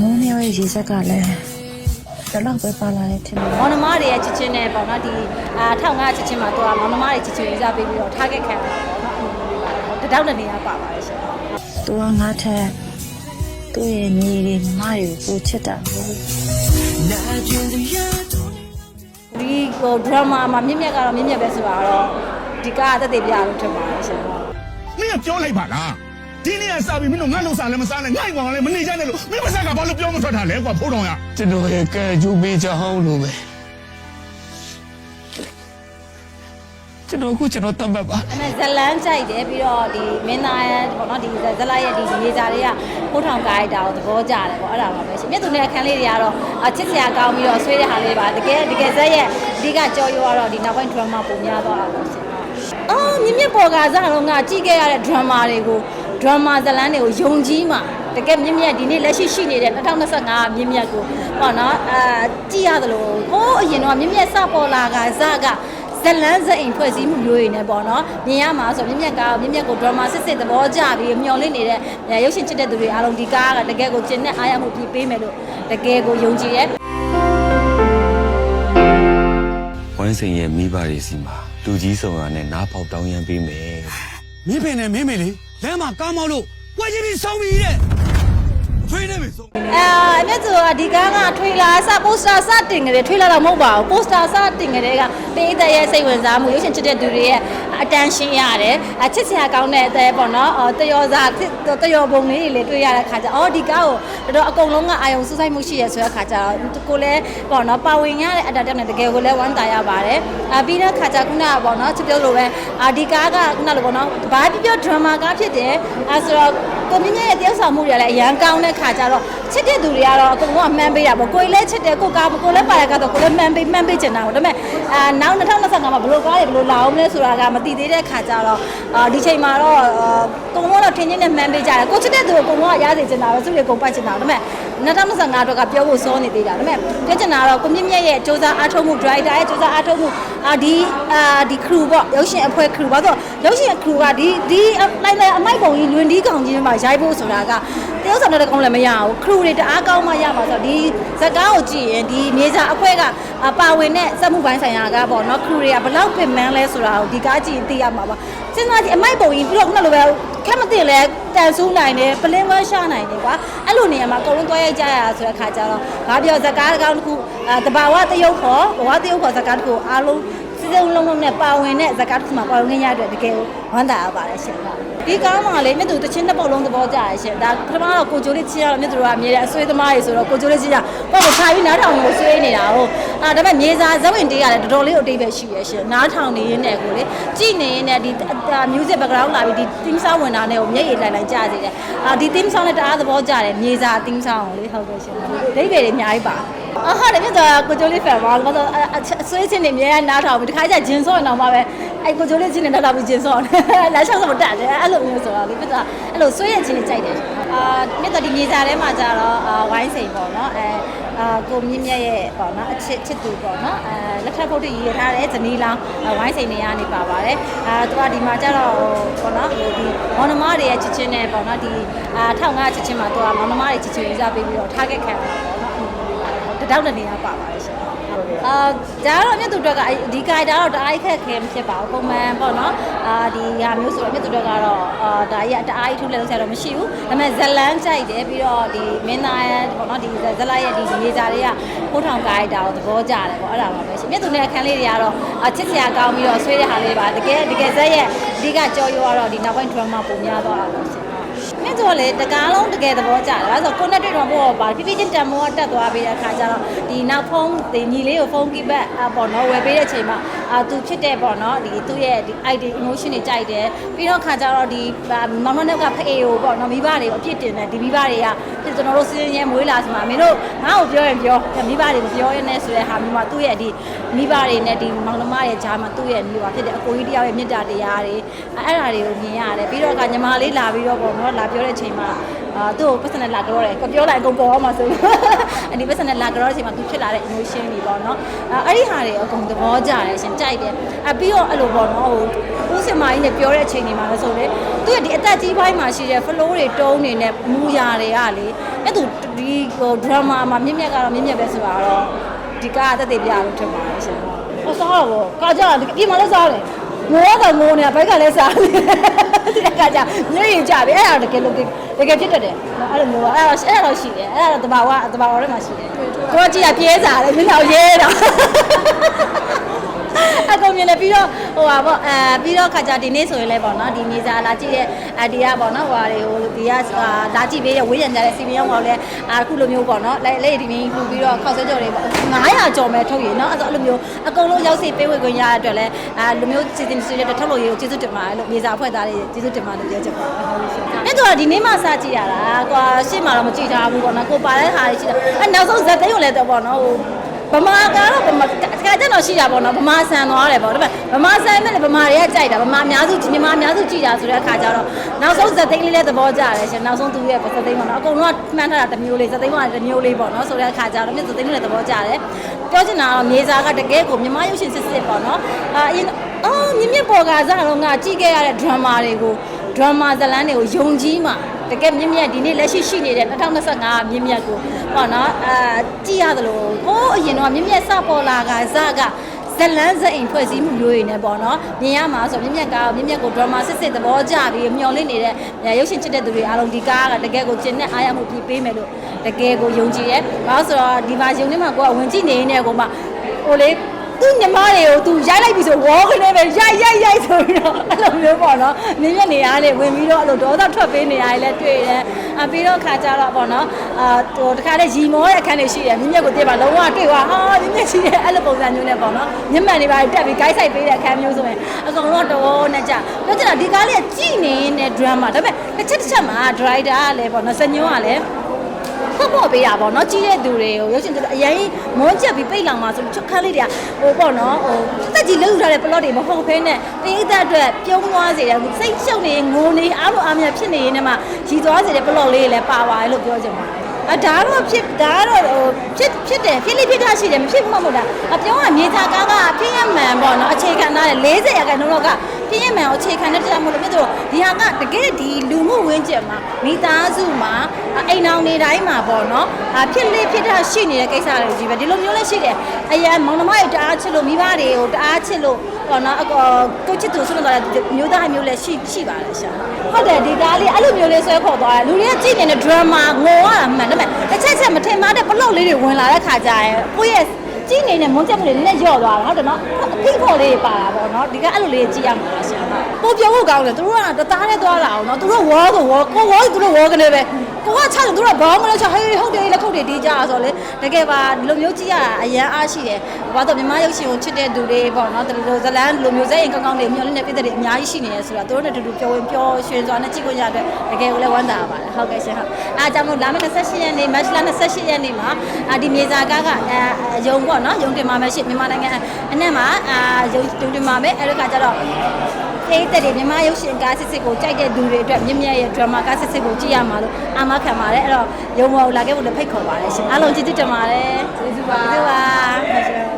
မိုးမြောက်ရဲ့ရေစက်ကလည်းတော့တော့ပဲပါလာတယ်ထင်တယ်မောင်နှမတွေရဲ့ချစ်ချင်းနဲ့ပေါ့နော်ဒီအာထောင်ငါချစ်ချင်းမှာသူကမောင်နှမတွေချစ်ချင်းရေးစားပေးပြီးတော့ထားခဲ့ခံရတာပေါ့နော်တတောက်တနေရပါပါတယ်ရှင်သူကငါထက်သူ့ရဲ့ညီတွေညီမတွေကိုကိုချစ်တာဟုတ်ဒီဟိုဒရမာမှာမြင့်မြတ်ကတော့မြင့်မြတ်ပဲဆိုတာတော့ဒီကားအသက်သေးပြလို့ထင်ပါတယ်ရှင်မင်းကပြောလိုက်ပါလား ဒီနေ့ကစားပြီးမင်းတို့ငတ်လို့စားလည်းမစားနဲ့ငိုက်ကောင်လည်းမနေကြနဲ့လို့မင်းမစားကဘာလို့ပြောမထွက်တာလဲကွာဖိုးတော်ရကျွန်တော်ရဲ့ကဲကျူးပေးချောင်းလို့ပဲကျွန်တော်အခုကျွန်တော်တတ်မှတ်ပါအဲ့မဲ့ဇလန်းကြိုက်တယ်ပြီးတော့ဒီမင်းသားရဲ့ပေါ့နော်ဒီဇလရဲ့ဒီရေစာတွေကဖိုးထောင်ကားလိုက်တာကိုသဘောကျတယ်ပေါ့အဲ့ဒါပါပဲရှင်မြတ်သူနဲ့အခန်းလေးတွေကတော့အချစ်စရာကောင်းပြီးတော့ဆွေးတဲ့ဟာလေးပါတကယ်တကယ်ဇက်ရဲ့အဓိကကြော်ရွာတော့ဒီနောက်ပိုင်း drama ပုံများသွားတာပေါ့ရှင်အော်မြင့်မြတ်ပေါ်ကစားတော့ငါကြည့်ခဲ့ရတဲ့ drama တွေကို drama ဇလန်းတွေကိုယုံကြည်မှာတကယ်မြင့်မြတ်ဒီနေ့လက်ရှိရှိနေတဲ့2025မြင့်မြတ်ကိုပေါ့နော်အာကြည့်ရသလိုဟိုးအရင်တော့မြင့်မြတ်စပေါ်လာကဇကဇလန်းဇအိမ်ဖွဲ့စည်းမှုမျိုးတွေနဲ့ပေါ့နော်မြင်ရမှာဆိုမြင့်မြတ်ကားမြင့်မြတ်ကိုဒရမာစစ်စစ်သဘောကျပြီးမျောလင့်နေတဲ့ရုပ်ရှင်ချစ်တဲ့သူတွေအားလုံးဒီကားကတကယ်ကိုကျင့်တဲ့အားရမှုပြပေးမယ်လို့တကယ်ကိုယုံကြည်ရဲ့ဝမ်းစိန်ရဲ့မိဘတွေစီမှာလူကြီးဆောင်ရနဲ့နားပေါက်တောင်းရမ်းပေးမယ် မင်းပင်နဲ့မင်းမေလေးလမ်းမှာကားမောက်လို့ဝဲချင်းပြီးဆောင်းပြီးတဲ့ ထွေးနေပြီဆိုအဲအမြတ်သူကဒီကားကထွေလာစပိုစတာစတင်ကြတယ်ထွေလာတော့မဟုတ်ပါဘူးပိုစတာစတင်ကြတဲ့ကပေးတဲ့ရဲ့စိတ်ဝင်စားမှုရုပ်ရှင်ချစ်တဲ့သူတွေရဲ့အတန်ရှင်းရတယ်အချစ်စရာကောင်းတဲ့အသေးပေါ့နော်အော်တယောစားတယောပုံလေးတွေလည်းတွေ့ရတဲ့ခါကျအော်ဒီကားကိုတော်တော်အကုန်လုံးကအာယုံစူးစိုက်မှုရှိရဆိုတဲ့ခါကျတော့ကိုလည်းပေါ့နော်ပါဝင်ရတဲ့အတားတက်နဲ့တကယ်ကိုလည်းဝမ်းသာရပါတယ်အပြီးတဲ့ခါကျခုနကပေါ့နော်ချစ်ပြောလို့ပဲအာဒီကားကခုနလိုပေါ့နော်ဘာပြပြဒရမာကားဖြစ်တယ်အဲဆိုတော့ ကိုမြင့်မြတ်ရဲ့တယောက်ဆောင်မှုတွေလည်းအရန်ကောင်းတဲ့ခါကျတော့ချစ်တဲ့သူတွေကတော့အကုန်လုံးကမှန်းပေးတာပေါ့ကိုယ်လည်းချစ်တယ်ကိုကားကိုလည်းပါရကတော့ကိုလည်းမှန်းပေးမှန်းပေးချင်တာပေါ့ဒါပေမဲ့အာနောက်2025မှာဘယ်လိုကားတွေဘယ်လိုလာအောင်လဲဆိုတာကမသိသေးတဲ့ခါကျတော့အာဒီချိန်မှာတော့အာကိုယ်ကတော့ထင်းချင်းနဲ့မှန်းပေးကြတယ်ကိုချစ်တဲ့သူကိုကိုကရစေချင်တာပဲသူတွေကုန်ပတ်ချင်တာဒါပေမဲ့2025အတွက်ကပြောဖို့စောနေသေးတာဒါပေမဲ့ပြောချင်တာကတော့ကိုမြင့်မြတ်ရဲ့စူးစမ်းအားထုတ်မှု driver ရဲ့စူးစမ်းအားထုတ်မှုအာဒီအာဒီ crew ပေါ့ရုပ်ရှင်အဖွဲ့ crew ပါဆို ရုပ်ရှင် crew ကဒီဒီလိုက်လိုက်အမိုက်ပုံကြီးလွင်ဒီကောင်ကြီးမှာရိုက်ဖို့ဆိုတာကတယောက်ဆောင်တဲ့ကောင်လည်းမရဘူး crew တွေတအားကောင်းမှရမှာဆိုတော့ဒီဇက်ကားကိုကြည့်ရင်ဒီမြေစာအဖွဲ့ကပါဝင်တဲ့စက်မှုပိုင်းဆိုင်ရာကပေါ့နော် crew တွေကဘယ်လောက်ပြင်မှန်းလဲဆိုတာကိုဒီကားကြည့်ရင်သိရမှာပါစဉ်းစားကြည့်အမိုက်ပုံကြီးပြီးတော့ခုနလိုပဲခက်မသိလဲတန်ဆူးနိုင်တယ်ပလင်းဝဲရှာနိုင်တယ်ကွာအဲ့လိုနေရာမှာအကုန်လုံးတွဲရိုက်ကြရတာဆိုတဲ့ခါကျတော့ဘာပြောဇက်ကားတစ်ကောင်တစ်ခုအာတဘာဝတရုပ်ခေါ်ဘဝတရုပ်ခေါ်ဇက်ကားတစ်ခုအားလုံး စစုံလုံးလုံးနဲ့ပါဝင်တဲ့ဇက်ကားတစ်ခုမှာပါဝင်ရတဲ့တကယ်ဝမ်းသာရပါတယ်ရှင် ဒီကားမှာလေမြတ်သူတချင်းတစ်ပုတ်လုံးသဘောကျရရှင်ဒါပထမတော့ကိုကျိုးလေးချင်းရတော့မြတ်သူတို့ကအမြဲတမ်းအဆွေးသမားတွေဆိုတော့ကိုကျိုးလေးချင်းရပေါ့ကိုခြာပြီးနားထောင်လို့ဆွေးနေတာဟုတ်အာဒါပေမဲ့မြေစာဇဝင်တေးရတယ်တော်တော်လေးအတိတ်ပဲရှိရရှင်နားထောင်နေရင်းနဲ့ကိုလေကြည်နေရင်းနဲ့ဒီ music background လာပြီးဒီ theme song ဝင်တာနဲ့ကိုမျက်ရည်လိုက်လိုက်ကြစေတယ်အာဒီ theme song နဲ့တအားသဘောကျတယ်မြေစာ theme song ကိုလေဟုတ်ကဲ့ရှင်ဒိဗေတွေအများကြီးပါအာဟာတယ်မြတ်သူကကိုကျိုးလေး fan ပါလို့ဆိုအဆွေးချင်းနေအများကြီးနားထောင်ပြီးတခါကျဂျင်ဆော့နေတော့မှပဲ အဲ့ကိုကျိုးလေးချင်းနေနားထောင်ပြီးဂျင်ဆော့လာလျှောက်စမတက်တယ်အဲ့လိုမျိုးဆိုတော့လေမြတ်သူကအဲ့လိုဆွေးရချင်းနေကြိုက်တယ်အာမြတ်သူဒီမြေစာထဲမှာကြတော့အာဝိုင်းစိန်ပေါ့နော်အဲအာကိုမြင့်မြတ်ရဲ့ပေါ့နော်အချစ်ချစ်သူပေါ့နော်အဲလက်ထပ်ဖုတ်တရေးထားတဲ့ဇနီးလောင်းဝိုင်းစိန်နေရနေပါပါတယ်အာသူကဒီမှာကြတော့ပေါ့နော်ဟိုဒီမောင်နှမတွေရဲ့ချစ်ချင်းနဲ့ပေါ့နော်ဒီအာထောင်ငါချစ်ချင်းမှာသူကမောင်နှမတွေချစ်ချင်းရေးစားပေးပြီးတော့ထားခဲ့ခံတာပေါ့နော် တတောက်တနေရပါပါတယ်ရှင်အာဒါတော့မြတ်သူတို့ကဒီကာတာတော့တအားခက်ခဲမဖြစ်ပါဘူးပုံမှန်ပေါ့နော်အာဒီဟာမျိုးဆိုတော့မြတ်သူတို့ကတော့အာဒါကြီးတအားထူးလဲလို့ဆရာတော့မရှိဘူးဒါပေမဲ့ဇလန်းကြိုက်တယ်ပြီးတော့ဒီမင်းသားရဲ့ပေါ့နော်ဒီဇလရဲ့ဒီရေစာတွေကဖိုးထောင်ကားလိုက်တာကိုသဘောကျတယ်ပေါ့အဲ့ဒါပါပဲရှင်မြတ်သူနဲ့အခန်းလေးတွေကတော့အချစ်စရာကောင်းပြီးတော့ဆွေးတဲ့ဟာလေးပါတကယ်တကယ်ဇက်ရဲ့အဓိကကြော်ရွာတော့ဒီနောက်ပိုင်း drama ပုံများသွားတာပေါ့ရှင် မြတ်သူကလေတကားလုံးတကယ်သဘောကျတယ်အဲဆိုကိုနဲ့တွေ့တော့ဘောပါဖြည်းဖြည်းချင်းတန်မိုးကတက်သွားပြီးတဲ့အခါကျတော့ဒီနောက်ဖုန်းဒီညီလေးကိုဖုန်းကိဘတ်အပေါ့နော်ဝယ်ပေးတဲ့အချိန်မှာအာသူဖြစ်တဲ့ပေါ့နော်ဒီသူ့ရဲ့ဒီ ID emotion တွေကြိုက်တယ်ပြီးတော့ခါကျတော့ဒီမောင်နှမကဖအေကိုပေါ့နော်မိဘတွေကိုအပြစ်တင်တယ်ဒီမိဘတွေက ကျွန်တော်တို့စင်းရဲမွေးလာဆိုမှမင်းတို့ငါ့ကိုပြောရင်ပြောမိဘတွေမပြောရနဲ့ဆိုတဲ့ဟာမျိုးမှာသူ့ရဲ့ဒီမိဘတွေနဲ့ဒီမောင်နှမရဲ့ဂျာမှာသူ့ရဲ့မျိုးပါဖြစ်တဲ့အကိုကြီးတယောက်ရဲ့မေတ္တာတရားတွေအဲ့ဒါတွေကိုမြင်ရတယ်ပြီးတော့ကညီမလေးလာပြီးတော့ပေါ့နော်လာပြောတဲ့အချိန်မှာ အာသူ့ကို personal လာကြောတယ်ကိုပြောလိုက်အကုန်ပေါ်အောင်မှာဆိုလို့အဲ့ဒီ personal လာကြောတဲ့အချိန်မှာသူဖြစ်လာတဲ့ emotion တွေပေါ့နော်အဲ့ဒီဟာတွေအကုန်သဘောကျတယ်ရှင်ကြိုက်တယ်အပြီးတော့အဲ့လိုပေါ့နော်ဟိုဦးစင်မာကြီးနဲ့ပြောတဲ့အချိန်တွေမှာလည်းဆိုလေသူကဒီအသက်ကြီးပိုင်းမှာရှိတဲ့ flow တွေတုံးနေနဲ့မူရာတွေကလေအဲ့သူဒီဟို drama မှာမြင့်မြတ်ကတော့မြင့်မြတ်ပဲဆိုတာတော့ဒီကားအသက်တွေပြလို့ထင်ပါတယ်ရှင်ဟောစားတော့ကာကြဒီဒီမှာလည်းစားတယ်ငိုတော့ငိုနေတာဘိုက်ကလည်းစားတယ်ဒီ ကကြညွှန်ရင်ကြပြီအဲ့ဒါတကယ်လို့တကယ်ဖြစ်တတ်တယ်အဲ့လိုမျိုးပါအဲ့တော့အဲ့တော့ရှိတယ်အဲ့ဒါတော့တဘာဝတဘာဝထဲမှာရှိတယ်ကိုကြည့်ရပြဲစားတယ်မင်းတော့ရဲတော့ အကုန်မြင်တယ်ပြီးတော့ဟိုပါပေါ့အဲပြီးတော့ခါကြဒီနေ့ဆိုရင်လည်းပေါ့နော်ဒီမြေစာလာကြည့်တဲ့အဒီကပေါ့နော်ဟိုဟာတွေဟိုဒီကလာကြည့်ပေးတဲ့ဝေးရံကြတဲ့စီမီယောင်းကောင်လည်းအခုလိုမျိုးပေါ့နော်လက်လက်ဒီမင်းလှူပြီးတော့ခောက်ဆွဲကြော်တွေပေါ့900ကျော်မဲ့ထုတ်ရနော်အဲ့လိုမျိုးအကုန်လုံးရောက်စီပေးဝေခွင့်ရတဲ့အတွက်လည်းအဲလိုမျိုးစီစဉ်စီစဉ်တဲ့ထုတ်လို့ရကိုကျေးဇူးတင်ပါတယ်လို့မြေစာအဖွဲ့သားတွေကျေးဇူးတင်ပါတယ်လို့ပြောချင်ပါတယ်ဟုတ်ရှင်အဲ့တော့ဒီနေ့မှစကြည့်ရတာကွာရှေ့မှာတော့မကြည့်ထားဘူးပေါ့နော်ကိုပါတဲ့ဟာတွေရှိတယ်အဲနောက်ဆုံးဇက်သိန်းကိုလည်းတော့ပေါ့နော်ဟိုဗမာကတော့ဗမာတ ခါကျတော့ရှိတာပေါ့နော်ဗမာဆန်သွားတယ်ပေါ့ဒါပေမဲ့ဗမာဆန်မဲ့လည်းဗမာတွေကကြိုက်တာဗမာအများစုမြန်မာအများစုကြည်တာဆိုတဲ့အခါကျတော့နောက်ဆုံးဇက်သိန်းလေးလည်းသဘောကျတယ်ရှင်နောက်ဆုံးသူရဲ့ဇက်သိန်းပေါ့နော်အကုန်လုံးကမှန်းထားတာတစ်မျိုးလေးဇက်သိန်းကတစ်မျိုးလေးပေါ့နော်ဆိုတဲ့အခါကျတော့မြတ်ဇက်သိန်းလည်းသဘောကျတယ်ပြောချင်တာတော့မြေစာကတကယ်ကိုမြန်မာရုပ်ရှင်စစ်စစ်ပေါ့နော်အာအရင်အော်မြင့်မြင့်ပေါ်ကစားတော့ငါကြည့်ခဲ့ရတဲ့ drama တွေကို drama ဇာတ်လမ်းတွေကိုယုံကြည်မှ တကယ်မြင့်မြတ်ဒီနေ့လက်ရှိရှိနေတဲ့2025မြင့်မြတ်ကိုပေါ့နော်အာကြည့်ရသလိုဟိုးအရင်တော့မြင့်မြတ်စပေါ်လာကဇကဇလန်းဇအိမ်ဖွဲ့စည်းမှုမျိုးတွေနဲ့ပေါ့နော်မြင်ရမှာဆိုမြင့်မြတ်ကမြင့်မြတ်ကို drama စစ်စစ်သဘောကျပြီးမျောလင့်နေတဲ့ရုပ်ရှင်ချစ်တဲ့သူတွေအားလုံးဒီကားကတကယ်ကိုကျင့်တဲ့အားရမှုပြီးပေးမယ်လို့တကယ်ကိုယုံကြည်ရဲ။ဘာလို့ဆိုတော့ဒီမှာယုံနေမှာကိုကဝင်ကြည့်နေနေကိုမှဟိုလေ သူ့ညီမတွေကိုသူရိုက်လိုက်ပြီဆိုဝေါကနေပဲရိုက်ရိုက်ရိုက်ဆိုပြီးတော့အဲ့လိုမျိုးပေါ့နော်နင်းရက်နေရလေဝင်ပြီးတော့အဲ့လိုဒေါသထွက်ပေးနေရတယ်လည်းတွေ့တယ်အပြီးတော့ခါကြတော့ပေါ့နော်အာဟိုတခါတည်းရီမောတဲ့အခန်းတွေရှိတယ်မြင့်မြတ်ကိုတည့်ပါလုံးဝတွေ့သွားဟာမြင့်မြတ်ရှိတယ်အဲ့လိုပုံစံမျိုးနဲ့ပေါ့နော်မြင့်မှန်တွေပါတက်ပြီး guide ဆိုင်ပေးတဲ့အခန်းမျိုးဆိုရင်အကောင်တော့တော်နဲ့ကြပြောချင်တာဒီကားလေးကကြည်နေတဲ့ drama ဒါပေမဲ့တစ်ချက်တစ်ချက်မှာ driver ကလည်းပေါ့နော်စညွန်းကလည်း ဖတ်ဖို့ပေးတာပေါ့နော်ကြီးတဲ့သူတွေကိုရုပ်ရှင်တွေအရင်မွန်းချက်ပြီးပိတ်လောင်မှာဆိုလို့ချက်ခန်းလေးတွေကဟိုပေါ့နော်ဟိုတက်ကြီးလှုပ်ထားတဲ့ plot တွေမဟုတ်ဘဲနဲ့ပိဋကအတွက်ပြုံးသွားစေတယ်စိတ်ရှုပ်နေငိုနေအားလို့အားမရဖြစ်နေရင်လည်းမှရီသွားစေတဲ့ plot လေးတွေလည်းပါပါတယ်လို့ပြောချင်ပါတယ်အဒါတော့ဖြစ်ဒါတော့ဟိုဖြစ်ဖြစ်တယ်ဖြစ်လိဖြစ်တာရှိတယ်မဖြစ်မှမဟုတ်တာအပြောင်းကမြေသားကားကဖြစ်ရမှန်ပေါ့နော်အခြေခံထားတယ်40ရာခိုင်နှုန်းလောက်က ဖြစ်ရမှန်ကိုအခြေခံတဲ့တရားမလို့ဖြစ်တော့ဒီဟာကတကယ်ဒီလူမှုဝင်းကျင်မှာမိသားစုမှာအိမ်အောင်နေတိုင်းမှာပေါ့နော်အဖြစ်လိဖြစ်တာရှိနေတဲ့ကိစ္စတွေကြီးပဲဒီလိုမျိုးလည်းရှိတယ်အရန်မောင်နှမတွေတအားချစ်လို့မိဘတွေကိုတအားချစ်လို့ပေါ့နော်အကောကိုချစ်သူဆွလို့တော့မျိုးသားမျိုးလည်းရှိရှိပါတယ်ရှာဟုတ်တယ်ဒီကားလေးအဲ့လိုမျိုးလေးဆွဲခေါ်သွားတယ်လူတွေကကြည့်နေတဲ့ drama ငိုရတာမှန်တယ်မဲ့တစ်ချက်ချက်မထင်မှတဲ့ plot လေးတွေဝင်လာတဲ့ခါကျရင်ကိုယ့်ရဲ့ ကြည့်နေတဲ့မုန်းချက်မှုတွေနည်းနည်းညော့သွားတာဟုတ်တယ်နော်အဖိဖို့လေးတွေပါတာပေါ့နော်ဒီကအဲ့လိုလေးကြည့်ရမှာရှာကိုပြောဖို့ကောင်းတယ်သူတို့ကတသားနဲ့သွားလာအောင်နော်သူတို့ဝေါ်ဆိုဝေါ်ကိုဝေါ်သူတို့ဝေါ်ကနေပဲ ကိုကချတယ်သူတို့ဘောင်းမလို့ချဟေးဟုတ်တယ်လက်ခုပ်တွေတီးကြဆိုလေတကယ်ပါဒီလိုမျိုးကြည့်ရတာအရန်အားရှိတယ်ဘာလို့မြန်မာရုပ်ရှင်ကိုချစ်တဲ့သူတွေပေါ့နော်ဒီလိုဇလန်းဒီလိုမျိုးစိတ်ရင်ကောင်းကောင်းတွေမျောလင်းတဲ့ပြည်သက်တွေအများကြီးရှိနေတယ်ဆိုတော့သူတို့နဲ့တူတူပြောဝင်ပြောရွှင်စွာနဲ့ကြည့်ခွင့်ရတဲ့တကယ်ကိုလည်းဝမ်းသာပါတယ်ဟုတ်ကဲ့ရှင်ဟုတ်အားကြောင့်မို့လာမယ့်28ရက်နေ့မတ်လ28ရက်နေ့မှာအာဒီမြေစာကားကအဲယုံပေါ့နော်ယုံတင်ပါမယ်ရှိမြန်မာနိုင်ငံအနှံ့မှာအာယုံတင်ပါမယ်အဲ့ဒီကကြတော့ အေးတဲ့တွေမြန်မာရုပ်ရှင်ကားစစ်စစ်ကိုကြိုက်တဲ့သူတွေအတွက်မြင့်မြတ်ရဲ့ drama ကားစစ်စစ်ကိုကြည့်ရမှာလို့အာမခံပါတယ်အဲ့တော့ရုံမော်လာခဲ့ဖို့လည်းဖိတ်ခေါ်ပါတယ်ရှင်အားလုံးကျေးဇူးတင်ပါတယ်ကျေးဇူးပါကျေးဇူးပါ